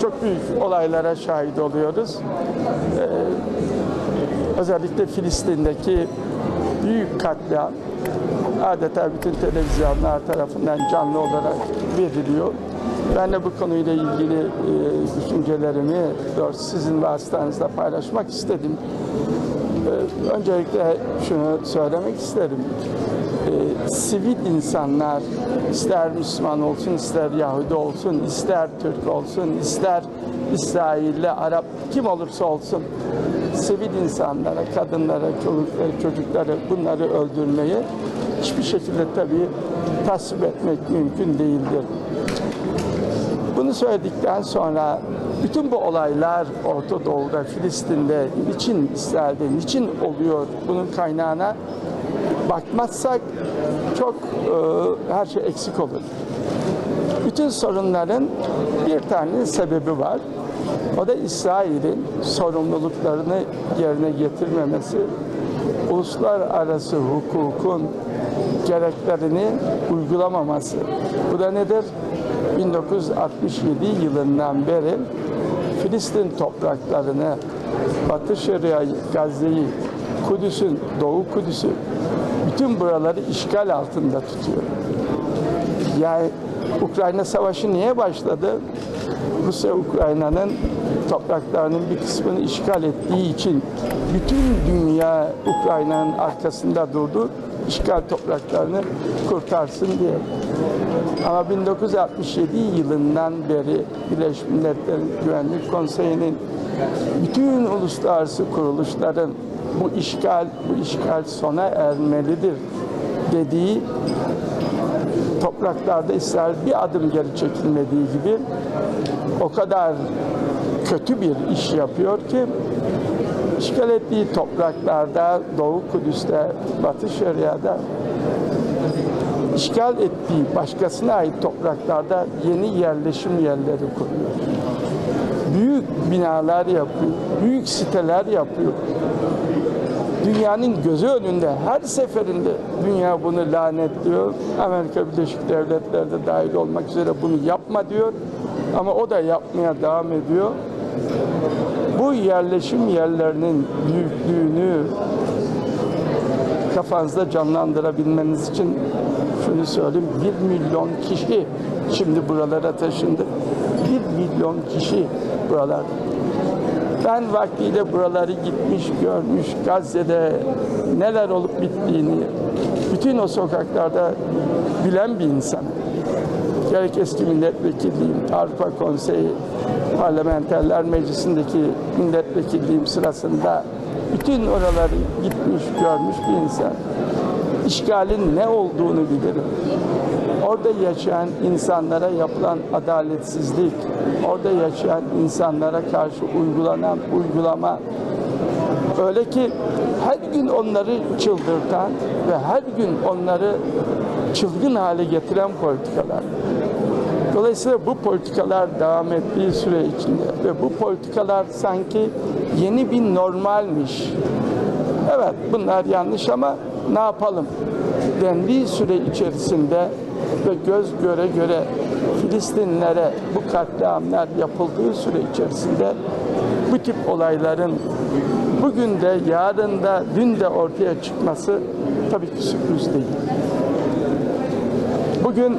çok büyük olaylara şahit oluyoruz. Ee, özellikle Filistin'deki büyük katliam adeta bütün televizyonlar tarafından canlı olarak veriliyor. Ben de bu konuyla ilgili e, düşüncelerimi sizin vasıtanızla paylaşmak istedim. Ee, öncelikle şunu söylemek isterim. Ee, sivil insanlar ister Müslüman olsun, ister Yahudi olsun, ister Türk olsun, ister İsrailli, Arap kim olursa olsun sivil insanlara, kadınlara, çocukları bunları öldürmeyi hiçbir şekilde tabii tasvip etmek mümkün değildir. Bunu söyledikten sonra bütün bu olaylar Orta Doğu'da, Filistin'de niçin İsrail'de, niçin oluyor bunun kaynağına bakmazsak çok e, her şey eksik olur. Bütün sorunların bir tane sebebi var. O da İsrail'in sorumluluklarını yerine getirmemesi, uluslararası hukukun gereklerini uygulamaması. Bu da nedir? 1967 yılından beri Filistin topraklarını, Batı Şeria'yı, Gazze'yi, Kudüs'ün, Doğu Kudüs'ü, bütün buraları işgal altında tutuyor. Yani Ukrayna Savaşı niye başladı? Rusya Ukrayna'nın topraklarının bir kısmını işgal ettiği için bütün dünya Ukrayna'nın arkasında durdu. İşgal topraklarını kurtarsın diye. Ama 1967 yılından beri Birleşmiş Milletler'in Güvenlik Konseyi'nin bütün uluslararası kuruluşların bu işgal, bu işgal sona ermelidir dediği topraklarda İsrail bir adım geri çekilmediği gibi o kadar kötü bir iş yapıyor ki işgal ettiği topraklarda Doğu Kudüs'te, Batı Şeria'da işgal ettiği başkasına ait topraklarda yeni yerleşim yerleri kuruyor. Büyük binalar yapıyor, büyük siteler yapıyor. Dünyanın gözü önünde her seferinde dünya bunu lanetliyor. Amerika Birleşik Devletleri de dahil olmak üzere bunu yapma diyor. Ama o da yapmaya devam ediyor. Bu yerleşim yerlerinin büyüklüğünü kafanızda canlandırabilmeniz için şunu söyleyeyim. Bir milyon kişi şimdi buralara taşındı. Bir milyon kişi buralar. Ben vaktiyle buraları gitmiş, görmüş, Gazze'de neler olup bittiğini, bütün o sokaklarda bilen bir insan. Gerek eski milletvekilliğim, Avrupa Konseyi, Parlamenterler Meclisi'ndeki milletvekilliğim sırasında bütün oraları gitmiş, görmüş bir insan. İşgalin ne olduğunu bilirim. Orada yaşayan insanlara yapılan adaletsizlik, orada yaşayan insanlara karşı uygulanan uygulama, öyle ki her gün onları çıldırtan ve her gün onları çılgın hale getiren politikalar. Dolayısıyla bu politikalar devam ettiği süre içinde ve bu politikalar sanki yeni bir normalmiş. Evet bunlar yanlış ama ne yapalım? dendiği süre içerisinde ve göz göre göre Filistinlilere bu katliamlar yapıldığı süre içerisinde bu tip olayların bugün de, yarın da, dün de ortaya çıkması tabii ki sürpriz değil. Bugün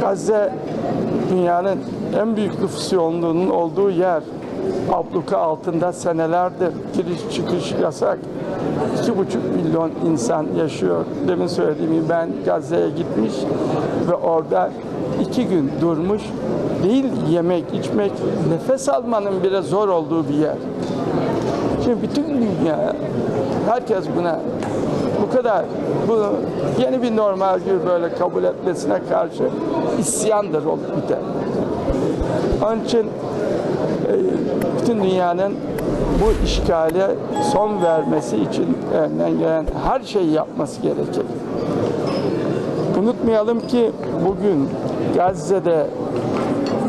Gazze dünyanın en büyük nüfus yoğunluğunun olduğu yer. Abluka altında senelerdir giriş çıkış yasak. İki buçuk milyon insan yaşıyor. Demin söylediğim ben Gazze'ye gitmiş ve orada iki gün durmuş. Değil yemek, içmek, nefes almanın bile zor olduğu bir yer. Şimdi bütün dünya, herkes buna bu kadar bunu yeni bir normal gibi böyle kabul etmesine karşı isyandır olup biter. Onun için e, bütün dünyanın bu işgale son vermesi için elinden gelen her şeyi yapması gerekir. Unutmayalım ki bugün Gazze'de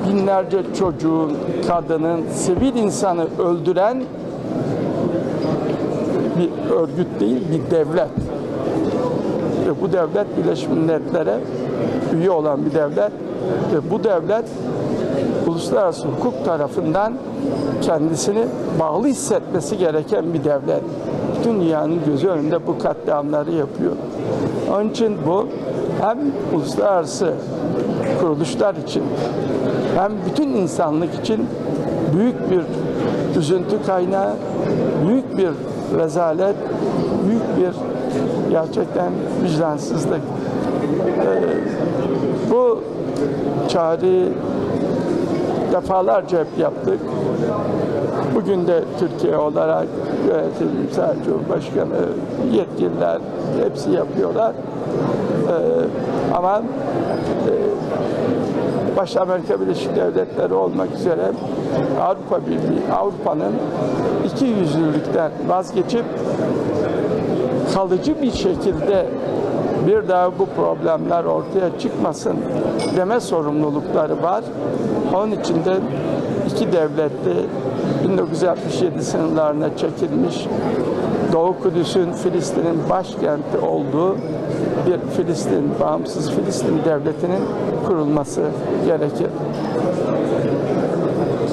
binlerce çocuğun, kadının, sivil insanı öldüren bir örgüt değil, bir devlet. Ve bu devlet Birleşmiş Milletler'e üye olan bir devlet ve bu devlet uluslararası hukuk tarafından kendisini bağlı hissetmesi gereken bir devlet. Dünyanın gözü önünde bu katliamları yapıyor. Onun için bu hem uluslararası kuruluşlar için hem bütün insanlık için büyük bir üzüntü kaynağı, büyük bir rezalet, büyük bir gerçekten vicdansızlık. Ee, bu çağrıyı defalarca hep yaptık. Bugün de Türkiye olarak yönetim, Sayın Cumhurbaşkanı, yetkililer hepsi yapıyorlar. Ee, ama e, başta Amerika Birleşik Devletleri olmak üzere Avrupa Birliği, Avrupa'nın iki yüzlülükten vazgeçip kalıcı bir şekilde bir daha bu problemler ortaya çıkmasın deme sorumlulukları var. Onun için de iki devletli 1967 sınırlarına çekilmiş Doğu Kudüs'ün Filistin'in başkenti olduğu bir Filistin, bağımsız Filistin devletinin kurulması gerekir.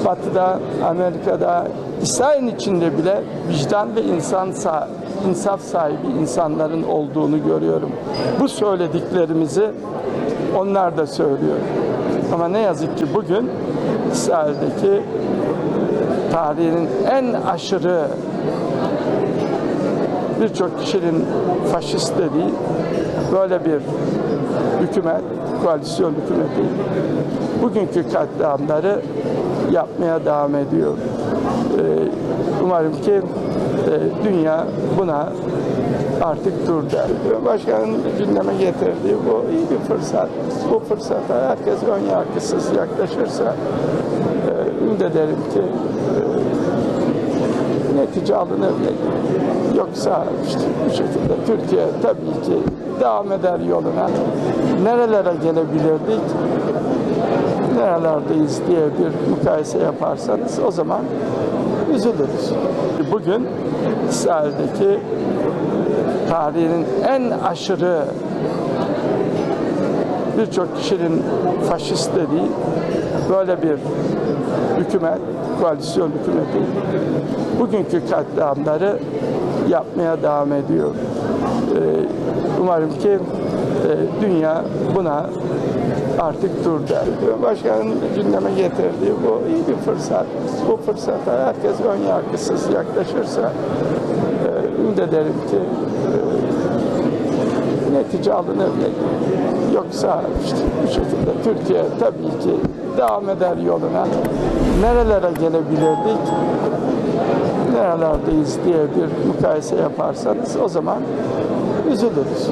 Batı'da, Amerika'da, İsrail'in içinde bile vicdan ve insan sa- insaf sahibi insanların olduğunu görüyorum. Bu söylediklerimizi onlar da söylüyor. Ama ne yazık ki bugün İsrail'deki tarihinin en aşırı birçok kişinin faşist dediği böyle bir hükümet, koalisyon hükümeti bugünkü katliamları yapmaya devam ediyor. Ee, umarım ki dünya buna artık dur der. Başkanın gündeme getirdiği bu iyi bir fırsat. Bu fırsata herkes ön yargısız yaklaşırsa e, ümit ederim ki e, netice alınır. Yoksa işte bu şekilde Türkiye tabii ki devam eder yoluna. Nerelere gelebilirdik? nerelerdeyiz diye bir mukayese yaparsanız o zaman üzülürüz. Bugün İsrail'deki tarihinin en aşırı birçok kişinin faşist dediği böyle bir hükümet, koalisyon hükümeti bugünkü katliamları yapmaya devam ediyor. Ee, umarım ki e, dünya buna artık dur der. Başkanın gündeme getirdiği bu iyi bir fırsat. Bu fırsata herkes ön yargısız yaklaşırsa e, ümit ederim ki e, netice alınır. Yoksa işte bu şekilde Türkiye tabii ki devam eder yoluna. Nerelere gelebilirdik? Nerelerdeyiz diye bir mukayese yaparsanız o zaman üzülürüz.